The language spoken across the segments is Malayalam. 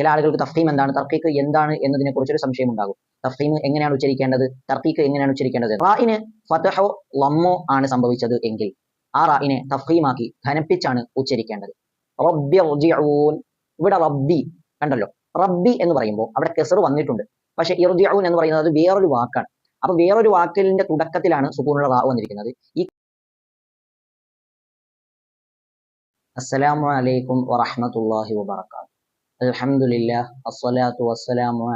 ചില ആളുകൾക്ക് തഫീം എന്താണ്? തർക്കീക്ക് എന്താണ് എന്നതിനെ കുറിച്ചൊരു സംശയം ഉണ്ടാകും തഫീം എങ്ങനെയാണ് ഉച്ചരിക്കേണ്ടത്? തർക്കീക്ക് എങ്ങനെയാണ് ഉച്ചരിക്കേണ്ടത്? റായിന് ഫതഹോ ലമ്മോ ആണ് സംഭവിച്ചത് എങ്കിൽ ആ റായിനെ തഫീമാക്കി ഘനപ്പിച്ചാണ് ഉച്ചരിക്കേണ്ടത്. റബ്ബി റുജിഊൻ ഇവിടെ റബ്ബി കണ്ടല്ലോ. റബ്ബി എന്ന് പറയുമ്പോൾ അവിടെ കെസർ വന്നിട്ടുണ്ട്. പക്ഷേ ഇർജിഊൻ എന്ന് പറയുന്നത് അത് വേറൊരു വാക്കാണ്. അപ്പൊ വേറൊരു വാക്കിന്റെ തുടക്കത്തിലാണ് സുക്കൂനുള്ള റാ വന്നിരിക്കുന്നത്. ഈ അസ്സലാമു അലൈക്കും വറഹ്മത്തുള്ളാഹി വബറകാതുഹു അസ്സലാത്തു വസ്സലാമു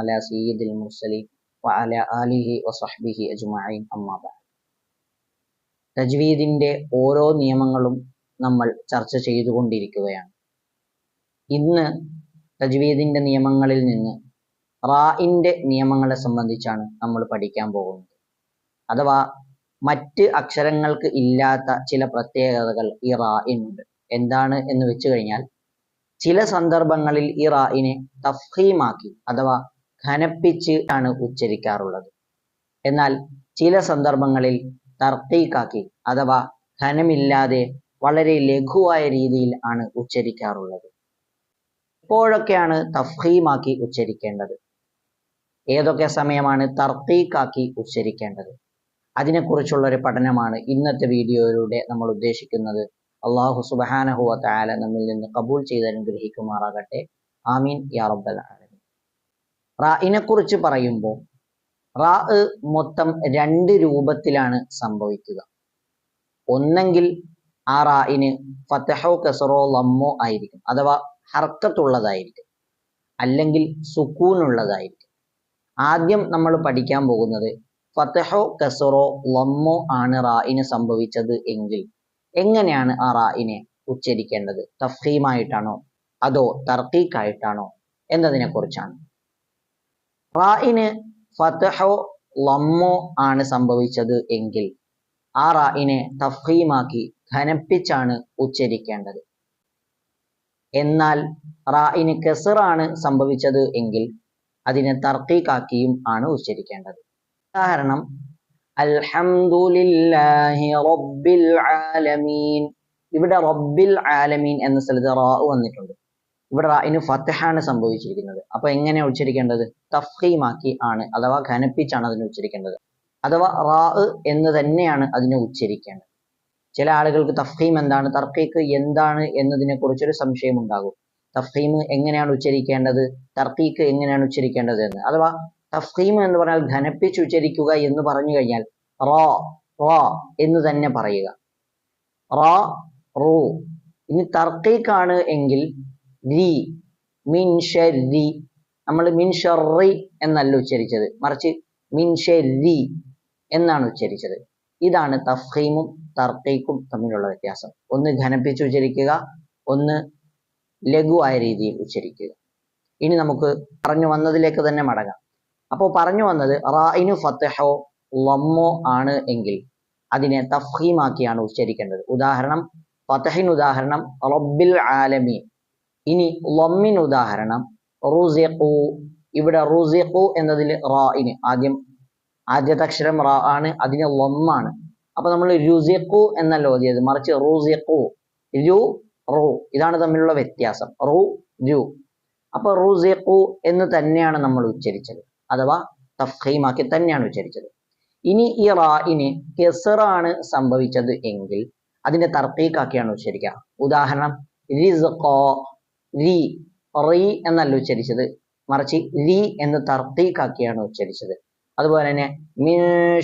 ആലിഹി അജ്മഈൻ തജ്വീദിന്റെ ഓരോ നിയമങ്ങളും നമ്മൾ ചർച്ച ചെയ്തുകൊണ്ടിരിക്കുകയാണ്. ഇന്ന് തജ്വീദിന്റെ നിയമങ്ങളിൽ നിന്ന് റാഇന്റെ നിയമങ്ങളെ സംബന്ധിച്ചാണ് നമ്മൾ പഠിക്കാൻ പോകുന്നത്. അഥവാ മറ്റ് അക്ഷരങ്ങൾക്ക് ഇല്ലാത്ത ചില പ്രത്യേകതകൾ ഈ റാഇനുണ്ട്. എന്താണ് എന്ന് വെച്ച് കഴിഞ്ഞാൽ ചില സന്ദർഭങ്ങളിൽ ഈ റായിനെ തഫീമാക്കി അഥവാ ഘനപ്പിച്ച് ആണ് ഉച്ചരിക്കാറുള്ളത്. എന്നാൽ ചില സന്ദർഭങ്ങളിൽ തർക്കീക്കാക്കി അഥവാ ഘനമില്ലാതെ വളരെ ലഘുവായ രീതിയിൽ ആണ് ഉച്ചരിക്കാറുള്ളത്. എപ്പോഴൊക്കെയാണ് തഫീമാക്കി ഉച്ചരിക്കേണ്ടത്. ഏതൊക്കെ സമയമാണ് തർക്കീക്കാക്കി ഉച്ചരിക്കേണ്ടത്? അതിനെക്കുറിച്ചുള്ള ഒരു പഠനമാണ് ഇന്നത്തെ വീഡിയോയിലൂടെ നമ്മൾ ഉദ്ദേശിക്കുന്നത്. അള്ളാഹു സുബഹാനഹുവ താല നമ്മിൽ നിന്ന് കബൂൽ ചെയ്ത് അനുഗ്രഹിക്കുമാറാകട്ടെ. ആമീൻ. യാ റബ്ബൽ ആലമീൻ. റാഇനെ കുറിച്ച് പറയുമ്പോൾ റാ മൊത്തം രണ്ട് രൂപത്തിലാണ് സംഭവിക്കുക. ഒന്നെങ്കിൽ ആ റായിന് ഫത്തഹോ കസറോ ലമ്മോ ആയിരിക്കും. അഥവാ ഹർക്കത്തുള്ളതായിരിക്കും. അല്ലെങ്കിൽ സുക്കൂനുള്ളതായിരിക്കും. ആദ്യം നമ്മൾ പഠിക്കാൻ പോകുന്നത് ഫത്തഹോ കസറോ ലമ്മോ ആണ് റായിന് സംഭവിച്ചത് എങ്കിൽ. എങ്ങനെയാണ് ആ റായിനെ ഉച്ചരിക്കേണ്ടത്? തഫീമായിട്ടാണോ അതോ തർക്കീക്കായിട്ടാണോ? എന്നതിനെ കുറിച്ചാണ് റായിന് ഫതഹോ ലമ്മോ ആണ് സംഭവിച്ചത് എങ്കിൽ ആ റായിനെ തഫീമാക്കി ഘനപ്പിച്ചാണ് ഉച്ചരിക്കേണ്ടത്. എന്നാൽ റായിന് കെസറാണ് സംഭവിച്ചത് എങ്കിൽ അതിനെ തർക്കീക്കാക്കിയും ആണ് ഉച്ചരിക്കേണ്ടത്. ഉദാഹരണം അൽഹംദുലില്ലാഹി റബ്ബിൽ ആലമീൻ. ഇവിടെ റബ്ബിൽ ആലമീൻ എന്ന സ്ഥലത്ത് റാ വന്നിട്ടുണ്ട്. ഇവിടെ റായിന് ഫത്തഹാണ് സംഭവിച്ചിരിക്കുന്നത്. അപ്പൊ എങ്ങനെ ഉച്ചരിക്കേണ്ടത്? തഫീമാക്കി ആണ് അഥവാ ഘനപ്പിച്ചാണ് അതിനെ ഉച്ചരിക്കേണ്ടത്. അഥവാ റാ എന്ന് തന്നെയാണ് അതിനെ ഉച്ചരിക്കേണ്ടത്. ചില ആളുകൾക്ക് തഫീം എന്താണ്? തർക്കീക്ക് എന്താണ് എന്നതിനെ കുറിച്ചൊരു സംശയം ഉണ്ടാകും തഫീം എങ്ങനെയാണ് ഉച്ചരിക്കേണ്ടത്? തർക്കീക്ക് എങ്ങനെയാണ് ഉച്ചരിക്കേണ്ടത് എന്ന്. അഥവാ തഫീം എന്ന് പറഞ്ഞാൽ ഘനപ്പിച്ച് ഉച്ചരിക്കുക എന്ന് പറഞ്ഞു കഴിഞ്ഞാൽ റോ റോ എന്ന് തന്നെ പറയുക. റോ റൂ. ഇനി തർക്കീക്കാണ് എങ്കിൽ രി മിൻ ഷരി. നമ്മൾ മിൻ ഷെറി എന്നല്ല ഉച്ചരിച്ചത്. മറിച്ച് മിൻ ഷരി എന്നാണ് ഉച്ചരിച്ചത്. ഇതാണ് തഫീമും തർക്കീക്കും തമ്മിലുള്ള വ്യത്യാസം. ഒന്ന് ഘനപ്പിച്ച് ഉച്ചരിക്കുക ഒന്ന് ലഘുവായ രീതിയിൽ ഉച്ചരിക്കുക. ഇനി നമുക്ക് പറഞ്ഞു വന്നതിലേക്ക് തന്നെ മടങ്ങാം. അപ്പോൾ പറഞ്ഞു വന്നത് റായിനു ഫത്തഹോ ലമ്മോ ആണ് എങ്കിൽ അതിനെ തഫീമാക്കിയാണ് ഉച്ചരിക്കേണ്ടത്. ഉദാഹരണം ഫത്തഹിന് ഉദാഹരണം റബ്ബിൽ ആലമീൻ. ഇനി ലമ്മിന് ഉദാഹരണം റുസിഖു. ഇവിടെ റുസിഖു എന്നതിൽ റായിന് ആദ്യം ആദ്യത്തെ അക്ഷരം റാ ആണ് അതിന് ലമ്മാണ് അപ്പൊ നമ്മൾ രുസിഖു എന്നല്ല ഓതിയത് മറിച്ച് റുസിഖു. രു റു. ഇതാണ് തമ്മിലുള്ള വ്യത്യാസം. റു രു. അപ്പൊ റുസിഖു എന്ന് തന്നെയാണ് നമ്മൾ ഉച്ചരിച്ചത്. അഥവാ തഫീമാക്കി തന്നെയാണ് ഉച്ചരിച്ചത്. ഇനി ഈ റായിന് കെസറാണ് സംഭവിച്ചത് എങ്കിൽ അതിന്റെ തർക്കീക്കാക്കിയാണ് ഉച്ചരിക്കുക. ഉദാഹരണം റിസ്ഖോ രി റീ എന്നല്ല ഉച്ചരിച്ചത്. മറിച്ച് ലി എന്ന് തർക്കീക്കാക്കിയാണ് ഉച്ചരിച്ചത്. അതുപോലെ തന്നെ മിൻ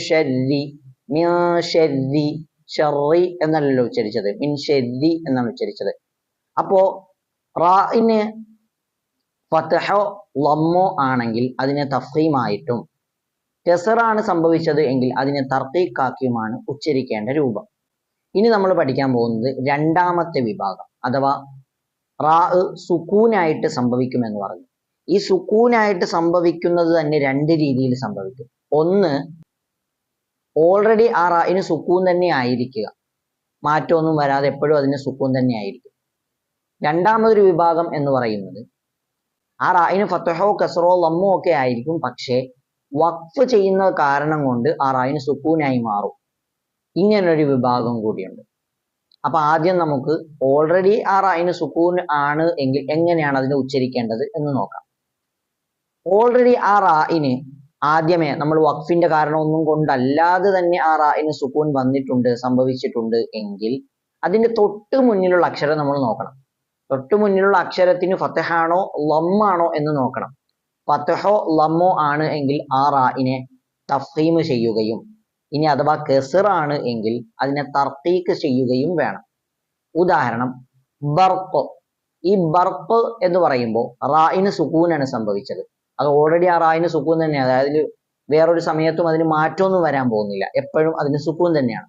ഷരി ഷെറി എന്നല്ലല്ലോ ഉച്ചരിച്ചത്. മിൻ ഷരി എന്നാണ് ഉച്ചരിച്ചത്. അപ്പോ റായിന് ഫത്തഹോ ലമ്മോ ആണെങ്കിൽ അതിനെ തഫീമായിട്ടും കെസറാണ് സംഭവിച്ചത് എങ്കിൽ അതിനെ തർക്കീക്കാക്കിയുമാണ് ഉച്ചരിക്കേണ്ട രൂപം. ഇനി നമ്മൾ പഠിക്കാൻ പോകുന്നത് രണ്ടാമത്തെ വിഭാഗം അഥവാ റാ സുക്കൂനായിട്ട് സംഭവിക്കുമെന്ന് പറഞ്ഞു. ഈ സുക്കൂനായിട്ട് സംഭവിക്കുന്നത് തന്നെ രണ്ട് രീതിയിൽ സംഭവിക്കും. ഒന്ന് ഓൾറെഡി ആ റായിന് സുക്കൂൻ തന്നെ ആയിരിക്കുക. മാറ്റമൊന്നും വരാതെ എപ്പോഴും അതിന് സുക്കൂൻ തന്നെ ആയിരിക്കും. രണ്ടാമതൊരു വിഭാഗം എന്ന് പറയുന്നത് ആ റായിന് ഫത്തഹോ കസറോ ലമ്മോ ഒക്കെ ആയിരിക്കും. പക്ഷേ വഖഫ് ചെയ്യുന്ന കാരണം കൊണ്ട് ആ റായിന് സുക്കൂനായി മാറും. ഇങ്ങനൊരു വിഭാഗം കൂടിയുണ്ട്. അപ്പൊ ആദ്യം നമുക്ക് ഓൾറെഡി ആ റായിന് സുക്കൂൻ ആണ് എങ്കിൽ എങ്ങനെയാണ് അതിനെ ഉച്ചരിക്കേണ്ടത് എന്ന് നോക്കാം. ഓൾറെഡി ആ റായിന് ആദ്യമേ നമ്മൾ വഖഫിന്റെ കാരണമൊന്നും കൊണ്ടല്ലാതെ തന്നെ ആ റായിന് സുക്കൂൻ വന്നിട്ടുണ്ട് സംഭവിച്ചിട്ടുണ്ട് എങ്കിൽ അതിന്റെ തൊട്ട് മുന്നിലുള്ള അക്ഷരം നമ്മൾ നോക്കണം. തൊട്ട് മുന്നിലുള്ള അക്ഷരത്തിന് ഫത്തഹാണോ ലമ്മാണോ എന്ന് നോക്കണം. ഫത്തഹോ ലമ്മോ ആണ് എങ്കിൽ ആ റായിനെ തഫീമ് ചെയ്യുകയും ഇനി അഥവാ കെസിറാണ് എങ്കിൽ അതിനെ തർത്തീക്ക് ചെയ്യുകയും വേണം. ഉദാഹരണം ബർപ്പ് ഈ ബർപ്പ് എന്ന് പറയുമ്പോൾ റായിന് സുക്കൂനാണ് സംഭവിച്ചത്. അത് ഓൾറെഡി ആ റായിന് സുക്കൂൻ തന്നെയാണ്. അതായത് വേറൊരു സമയത്തും അതിന് മാറ്റമൊന്നും വരാൻ പോകുന്നില്ല. എപ്പോഴും അതിന് സുക്കൂൻ തന്നെയാണ്.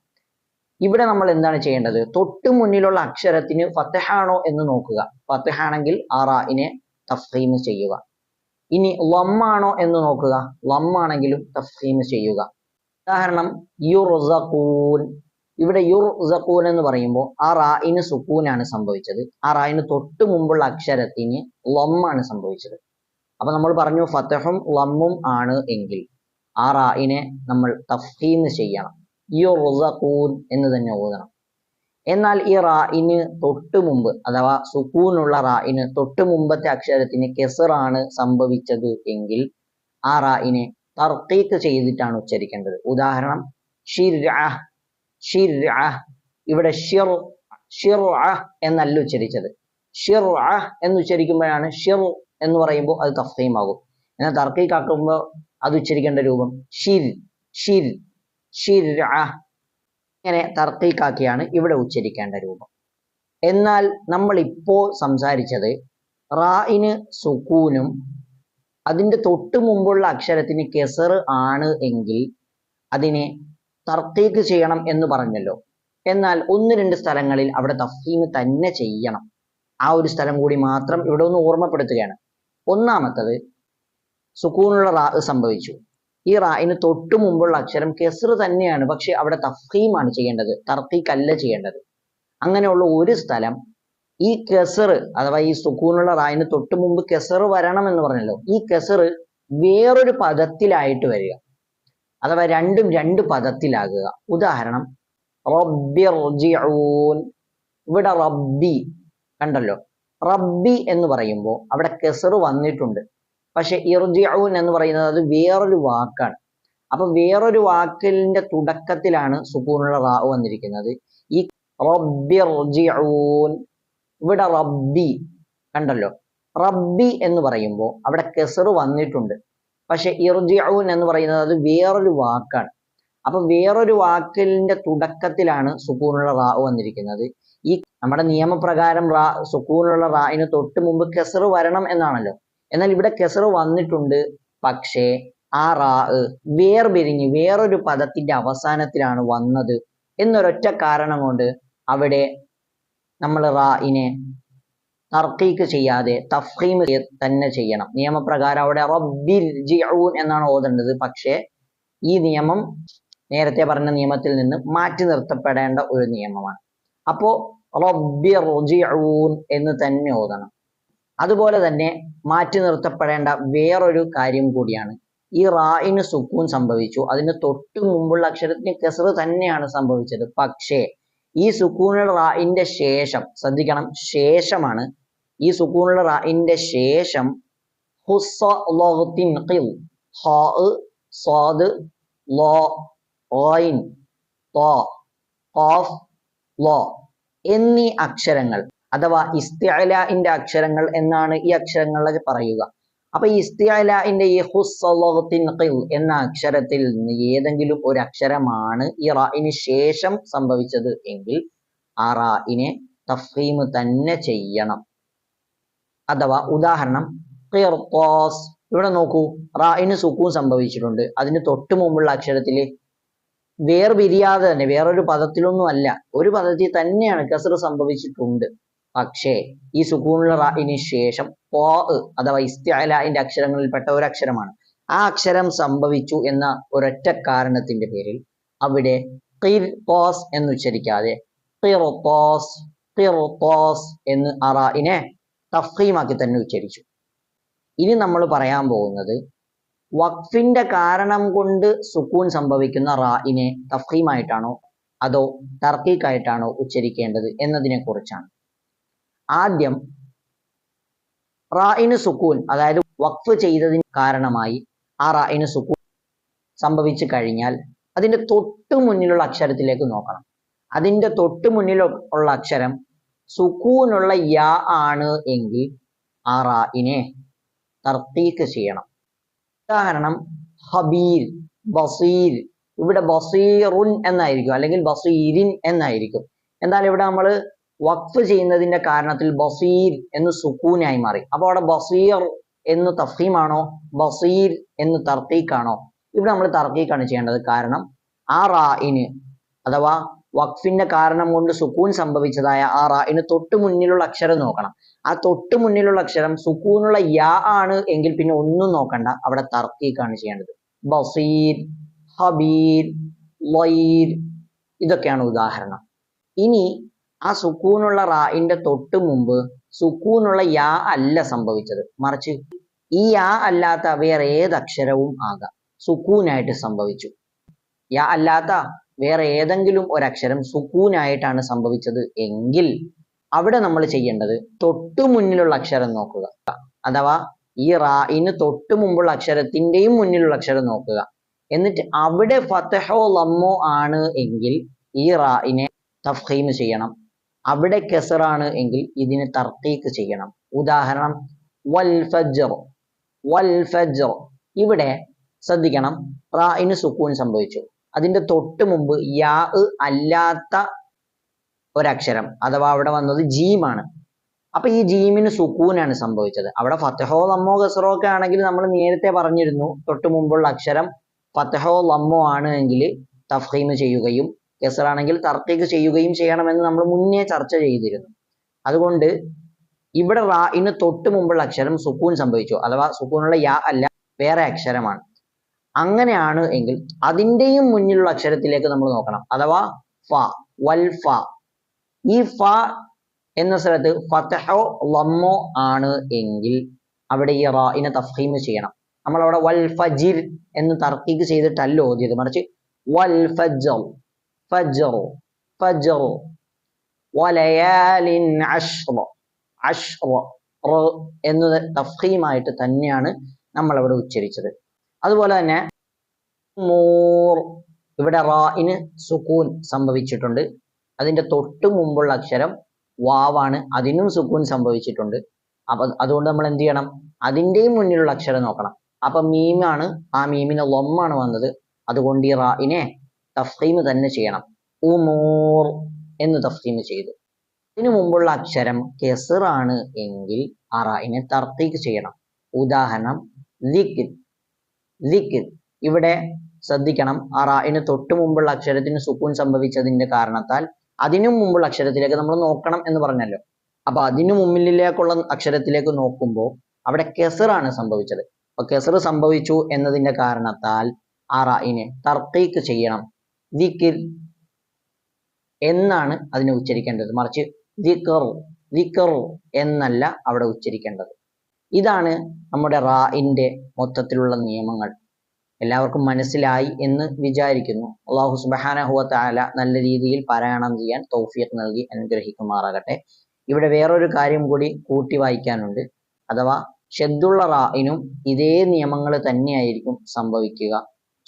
ഇവിടെ നമ്മൾ എന്താണ് ചെയ്യേണ്ടത്? തൊട്ട് മുന്നിലുള്ള അക്ഷരത്തിന് ഫത്തഹാണോ എന്ന് നോക്കുക. ഫത്തഹാണെങ്കിൽ ആ തഫീം ചെയ്യുക. ഇനി ലമ്മാണോ എന്ന് നോക്കുക. ലമ്മാണെങ്കിലും തഫീം ചെയ്യുക. ഉദാഹരണം യുർസഖൂൻ. ഇവിടെ യുർസഖൂൻ എന്ന് പറയുമ്പോൾ ആ റായിന് സുക്കൂനാണ് സംഭവിച്ചത്. ആ തൊട്ട് മുമ്പുള്ള അക്ഷരത്തിന് ലമ്മാണ് സംഭവിച്ചത്. അപ്പൊ നമ്മൾ പറഞ്ഞു ഫത്തഹും ലമ്മും ആണ് എങ്കിൽ ആ നമ്മൾ തഫീം ചെയ്യണം. യുർസഖൂൻ എന്ന് തന്നെ ഓതണം. എന്നാൽ ഈ റായിന് തൊട്ട് മുമ്പ് അഥവാ സുക്കൂനുള്ള റായിന് തൊട്ട് മുമ്പത്തെ അക്ഷരത്തിന് കെസറാണ് സംഭവിച്ചത് എങ്കിൽ ആ റായിനെ തർക്കീക്ക് ചെയ്തിട്ടാണ് ഉച്ചരിക്കേണ്ടത്. ഉദാഹരണം ഷിർഅഹ് ഷിർഅഹ് ഇവിടെ ഷിർ ഷിർഅഹ് എന്നല്ല ഉച്ചരിച്ചത്. ഷിർ എന്ന് ഉച്ചരിക്കുമ്പോഴാണ് ഷിർ എന്ന് പറയുമ്പോൾ അത് തഫീമാകും എന്നാൽ തർക്കീക്കാക്കുമ്പോൾ അത് ഉച്ചരിക്കേണ്ട രൂപം ഷിർ ഷിർ ഇങ്ങനെ തർക്കീക്കാക്കിയാണ് ഇവിടെ ഉച്ചരിക്കേണ്ട രൂപം. എന്നാൽ നമ്മൾ ഇപ്പോൾ സംസാരിച്ചത് റായിന് സുക്കൂനും അതിന്റെ തൊട്ട് മുമ്പുള്ള അക്ഷരത്തിന് കെസർ ആണ് എങ്കിൽ അതിനെ തർക്കീക്ക് ചെയ്യണം എന്ന് പറഞ്ഞല്ലോ. എന്നാൽ ഒന്ന് രണ്ട് സ്ഥലങ്ങളിൽ അവിടെ തഫീം തന്നെ ചെയ്യണം. ആ ഒരു സ്ഥലം കൂടി മാത്രം ഇവിടെ ഒന്ന് ഓർമ്മപ്പെടുത്തുകയാണ്. ഒന്നാമത്തത് സുക്കൂനുള്ള റാ സംഭവിച്ചു. ഈ റായിന് തൊട്ടു മുമ്പുള്ള അക്ഷരം കെസർ തന്നെയാണ്. പക്ഷെ അവിടെ തഫീമാണ് ചെയ്യേണ്ടത്. തർക്കീക്കല്ല ചെയ്യേണ്ടത്. അങ്ങനെയുള്ള ഒരു സ്ഥലം ഈ കെസർ അഥവാ ഈ സുക്കൂനുള്ള റായിന് തൊട്ടു മുമ്പ് കെസർ വരണം എന്ന് പറഞ്ഞല്ലോ. ഈ കെസർ വേറൊരു പദത്തിലായിട്ട് വരിക. അഥവാ രണ്ടും രണ്ട് പദത്തിലാകുക. ഉദാഹരണം റബ്ബിർജിഊൻ ഇവിടെ റബ്ബി കണ്ടല്ലോ. റബ്ബി എന്ന് പറയുമ്പോൾ അവിടെ കെസർ വന്നിട്ടുണ്ട്. പക്ഷെ ഇർജിഊൻ എന്ന് പറയുന്നത് അത് വേറൊരു വാക്കാണ്. അപ്പൊ വേറൊരു വാക്കിന്റെ തുടക്കത്തിലാണ് സുക്കൂണുള്ള റാ വന്നിരിക്കുന്നത്. ഈ റബ്ബിർജിഊൻ ഇവിടെ റബ്ബി കണ്ടല്ലോ. റബ്ബി എന്ന് പറയുമ്പോൾ അവിടെ കെസർ വന്നിട്ടുണ്ട്. പക്ഷെ ഇർജിഊൻ എന്ന് പറയുന്നത് അത് വേറൊരു വാക്കാണ്. അപ്പൊ വേറൊരു വാക്കിന്റെ തുടക്കത്തിലാണ് സുക്കൂണുള്ള റാ വന്നിരിക്കുന്നത്. ഈ നമ്മുടെ നിയമപ്രകാരം റാ സുക്കൂണുള്ള റായിന് തൊട്ട് മുമ്പ് കെസർ വരണം എന്നാണല്ലോ. എന്നാൽ ഇവിടെ കെസർ വന്നിട്ടുണ്ട് പക്ഷേ ആ റാ വേർപിരിഞ്ഞ് വേറൊരു പദത്തിന്റെ അവസാനത്തിലാണ് വന്നത് എന്നൊരൊറ്റ കാരണം കൊണ്ട് അവിടെ നമ്മൾ റായിനെ തർക്കീക്ക് ചെയ്യാതെ തഫീം തന്നെ ചെയ്യണം. നിയമപ്രകാരം അവിടെ റബ്ബിൽ ജിഊൻ എന്നാണ് ഓതേണ്ടത്. പക്ഷേ ഈ നിയമം നേരത്തെ പറഞ്ഞ നിയമത്തിൽ നിന്ന് മാറ്റി നിർത്തപ്പെടേണ്ട ഒരു നിയമമാണ്. അപ്പോ റബ്ബിർ എന്ന് തന്നെ ഓതണം. അതുപോലെ തന്നെ മാറ്റി നിർത്തപ്പെടേണ്ട വേറൊരു കാര്യം കൂടിയാണ്. ഈ റായിന് സുക്കൂൻ സംഭവിച്ചു. അതിന് തൊട്ട് മുമ്പുള്ള അക്ഷരത്തിന് കെസർ തന്നെയാണ് സംഭവിച്ചത്. പക്ഷേ ഈ സുക്കൂണുള്ള റായിന്റെ ശേഷം ശ്രദ്ധിക്കണം ശേഷമാണ് ഈ സുക്കൂണുള്ള റായിന്റെ ശേഷം സ്വാദ് ലോ ഓഫ് ലോ എന്നീ അക്ഷരങ്ങൾ അഥവാ ഇസ്തിഅലാഇന്റെ അക്ഷരങ്ങൾ എന്നാണ് ഈ അക്ഷരങ്ങളെ പറയുക. അപ്പൊ ഈ ഇസ്തിഅലാഇന്റെ ഈ ഹുസ്സലോഹത്തിൻ എന്ന അക്ഷരത്തിൽ നിന്ന് ഏതെങ്കിലും ഒരു അക്ഷരമാണ് ഈ റായിന് ശേഷം സംഭവിച്ചത് എങ്കിൽ ആ റായിനെ തഫീം തന്നെ ചെയ്യണം. അഥവാ ഉദാഹരണം ഖിർത്താസ്. ഇവിടെ നോക്കൂ റായിന് സുക്കൂൻ സംഭവിച്ചിട്ടുണ്ട്. അതിന് തൊട്ട് മുമ്പുള്ള അക്ഷരത്തിൽ വേർപിരിയാതെ തന്നെ വേറൊരു പദത്തിലൊന്നും അല്ല ഒരു പദത്തിൽ തന്നെയാണ് കസർ സംഭവിച്ചിട്ടുണ്ട്. പക്ഷേ ഈ സുഖൂണുള്ള റായിന് ശേഷം പോ അഥവാ ഇസ്തിഅലാന്റെ അക്ഷരങ്ങളിൽപ്പെട്ട ഒരു അക്ഷരമാണ് ആ അക്ഷരം സംഭവിച്ചു എന്ന ഒരൊറ്റ കാരണത്തിന്റെ പേരിൽ അവിടെ പോസ് എന്ന് ഉച്ചരിക്കാതെ ഖിർത്താസ് ഖിർത്താസ് എന്ന് ആ റായിനെ തഫീമാക്കി തന്നെ ഉച്ചരിച്ചു. ഇനി നമ്മൾ പറയാൻ പോകുന്നത് വഖഫിന്റെ കാരണം കൊണ്ട് സുക്കൂൻ സംഭവിക്കുന്ന റായിനെ തഫീമായിട്ടാണോ അതോ തർക്കീക്കായിട്ടാണോ ഉച്ചരിക്കേണ്ടത് എന്നതിനെ കുറിച്ചാണ് ആദ്യം റായിന് സുക്കൂൻ അതായത് വഖഫ് ചെയ്തതിന് കാരണമായി ആ റായിന് സുക്കൂൻ സംഭവിച്ചു കഴിഞ്ഞാൽ അതിന്റെ തൊട്ട് മുന്നിലുള്ള അക്ഷരത്തിലേക്ക് നോക്കണം. അതിന്റെ തൊട്ട് മുന്നിൽ ഉള്ള അക്ഷരം സുക്കൂനുള്ള യാ ആണ് എങ്കിൽ ആ റായിനെ തർത്തീക്ക് ചെയ്യണം. ഉദാഹരണം ഹബീർ ബസീർ. ഇവിടെ ബസീറുൻ എന്നായിരിക്കും അല്ലെങ്കിൽ ബസീരിൻ എന്നായിരിക്കും. എന്നാൽ ഇവിടെ നമ്മൾ വഖഫ് ചെയ്യുന്നതിന്റെ കാരണത്തിൽ ബസീർ എന്ന് സുക്കൂനായി മാറി. അപ്പൊ അവിടെ ബസീർ എന്ന് തഫീമാണോ ബസീർ എന്ന് തർത്തീക്കാണോ ഇവിടെ നമ്മൾ തർക്കീക്കാണ് ചെയ്യേണ്ടത്. കാരണം ആ റായിന് അഥവാ വഖഫിന്റെ കാരണം കൊണ്ട് സുക്കൂൻ സംഭവിച്ചതായ ആ റായിന് തൊട്ട് മുന്നിലുള്ള അക്ഷരം നോക്കണം. ആ തൊട്ട് മുന്നിലുള്ള അക്ഷരം സുക്കൂനുള്ള യാ ആണ് എങ്കിൽ പിന്നെ ഒന്നും നോക്കണ്ട. അവിടെ തർക്കീക്കാണ് ചെയ്യേണ്ടത്. ബസീർ ഹബീർ ലൈർ ഇതൊക്കെയാണ് ഉദാഹരണം. ഇനി ആ സുക്കൂനുള്ള റായിന്റെ തൊട്ട് മുമ്പ് സുക്കൂനുള്ള യാ അല്ല സംഭവിച്ചത്. മറിച്ച് ഈ യാ അല്ലാത്ത വേറെ ഏത് അക്ഷരവും ആകാം. സുക്കൂനായിട്ട് സംഭവിച്ചു. യാ അല്ലാത്ത വേറെ ഏതെങ്കിലും ഒരക്ഷരം സുക്കൂനായിട്ടാണ് സംഭവിച്ചത് എങ്കിൽ അവിടെ നമ്മൾ ചെയ്യേണ്ടത് തൊട്ടു മുന്നിലുള്ള അക്ഷരം നോക്കുക. അഥവാ ഈ റായിന് തൊട്ടു മുമ്പുള്ള അക്ഷരത്തിന്റെയും മുന്നിലുള്ള അക്ഷരം നോക്കുക. എന്നിട്ട് അവിടെ ഫത്തഹോ ലമ്മോ ആണ് എങ്കിൽ ഈ റായിനെ തഫീം ചെയ്യണം. അവിടെ കെസറാണ് എങ്കിൽ ഇതിനെ തർത്തീക്ക് ചെയ്യണം. ഉദാഹരണം വൽ ഫജ്ർ വൽ ഫജ്ർ. ഇവിടെ ശ്രദ്ധിക്കണം റായിന് സുക്കൂൻ സംഭവിച്ചു. അതിന്റെ തൊട്ട് മുമ്പ് യാ അല്ലാത്ത ഒരക്ഷരം അഥവാ അവിടെ വന്നത് ജീമാണ്. അപ്പൊ ഈ ജീമിന് സുക്കൂനാണ് സംഭവിച്ചത്. അവിടെ ഫത്തഹോ ലമ്മോ കസറോ ഒക്കെ ആണെങ്കിൽ നമ്മൾ നേരത്തെ പറഞ്ഞിരുന്നു തൊട്ട് മുമ്പുള്ള അക്ഷരം ഫത്തഹോ ലമ്മോ ആണ് എങ്കിൽ തഫീമ് ചെയ്യുകയും കെസറാണെങ്കിൽ തർത്തീക്ക് ചെയ്യുകയും ചെയ്യണമെന്ന് നമ്മൾ മുന്നേ ചർച്ച ചെയ്തിരുന്നു. അതുകൊണ്ട് ഇവിടെ റായിന് തൊട്ട് മുമ്പുള്ള അക്ഷരം സുക്കൂൻ സംഭവിച്ചു. അഥവാ സുക്കൂനുള്ള യാ അല്ല വേറെ അക്ഷരമാണ്. അങ്ങനെയാണ് എങ്കിൽ അതിന്റെയും മുന്നിലുള്ള അക്ഷരത്തിലേക്ക് നമ്മൾ നോക്കണം. അഥവാ ഫ വൽ ഫ. ഈ ഫ എന്ന സ്ഥലത്ത് ഫതഹോ ലമ്മോ ആണ് എങ്കിൽ അവിടെ ഈ റാഇനെ തഫീം ചെയ്യണം. നമ്മൾ അവിടെ വൽ ഫജിർ എന്ന് തർക്കീക്ക് ചെയ്തിട്ടല്ല ഓതിയത്. മറിച്ച് വൽ ഫജർ. ഫജർ ഫജർ വലയാലിൻ അഷ്റ അഷ്റ എന്നത് തഫീമായിട്ട് തന്നെയാണ് നമ്മൾ അവിടെ ഉച്ചരിച്ചത്. അതുപോലെ തന്നെ മൂർ ഇവിടെ റായിന് സുക്കൂൻ സംഭവിച്ചിട്ടുണ്ട്. അതിന്റെ തൊട്ട് മുമ്പുള്ള അക്ഷരം വാവാണ് അതിനും സുക്കൂൻ സംഭവിച്ചിട്ടുണ്ട്. അപ്പൊ അതുകൊണ്ട് നമ്മൾ എന്ത് ചെയ്യണം? അതിന്റെയും മുന്നിലുള്ള അക്ഷരം നോക്കണം. അപ്പൊ മീമാണ് ആ മീമിന് ലൊമ്മാണ് വന്നത്. അതുകൊണ്ട് ഈ റായിനെ തഫീം തന്നെ ചെയ്യണം. ഉമൂർ എന്ന് തഫീം ചെയ്തു. ഇതിനു മുമ്പുള്ള അക്ഷരം കെസറാണ് എങ്കിൽ ആ റായിനെ തർത്തീക്ക് ചെയ്യണം. ഉദാഹരണം ലിഖിൻ ലിക് ഇവിടെ ശ്രദ്ധിക്കണം ആ റായിന് തൊട്ട് മുമ്പുള്ള അക്ഷരത്തിന് സുക്കൂൻ സംഭവിച്ചതിന്റെ കാരണത്താൽ അതിനു മുമ്പുള്ള അക്ഷരത്തിലേക്ക് നമ്മൾ നോക്കണം എന്ന് പറഞ്ഞല്ലോ. അപ്പൊ അതിനു മുമ്പിലേക്കുള്ള അക്ഷരത്തിലേക്ക് നോക്കുമ്പോൾ അവിടെ കെസറാണ് സംഭവിച്ചത്. അപ്പൊ കെസർ സംഭവിച്ചു എന്നതിന്റെ കാരണത്താൽ ആ റായിനെ തർക്കീക്ക് ചെയ്യണം. ദിക്കിർ എന്നാണ് അതിനെ ഉച്ചരിക്കേണ്ടത്. മറിച്ച് ദിക്കർ ദിക്കർ എന്നല്ല അവിടെ ഉച്ചരിക്കേണ്ടത്. ഇതാണ് നമ്മുടെ റാഇന്റെ മൊത്തത്തിലുള്ള നിയമങ്ങൾ. എല്ലാവർക്കും മനസ്സിലായി എന്ന് വിചാരിക്കുന്നു. അള്ളാഹു സുബാനഹുവ താല നല്ല രീതിയിൽ പാരായണം ചെയ്യാൻ തൗഫീഖ് നൽകി അനുഗ്രഹിക്കുമാറാകട്ടെ. ഇവിടെ വേറൊരു കാര്യം കൂടി കൂട്ടി വായിക്കാനുണ്ട്. അഥവാ ഷെദ്ദുള്ള റായിനും ഇതേ നിയമങ്ങൾ തന്നെയായിരിക്കും സംഭവിക്കുക.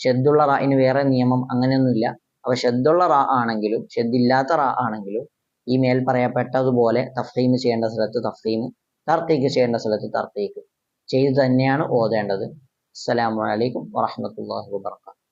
ഷെദ്ദുള്ള റായിന് വേറെ നിയമം അങ്ങനെയൊന്നുമില്ല. അപ്പൊ ഷെദ്ദുള്ള റാ ആണെങ്കിലും ഷെദ്ദില്ലാത്ത റാ ആണെങ്കിലും ഈ മേൽ പറയപ്പെട്ടതുപോലെ തഫ്രീം ചെയ്യേണ്ട സ്ഥലത്ത് തഫ്രീം തർത്തീക്ക് ചെയ്യേണ്ട സ്ഥലത്ത് തർത്തീക്ക് ചെയ്തു തന്നെയാണ് ഓതേണ്ടത്. അസ്സലാമു അലൈക്കും വറഹ്മത്തുള്ളാഹി വബറകാതുഹു.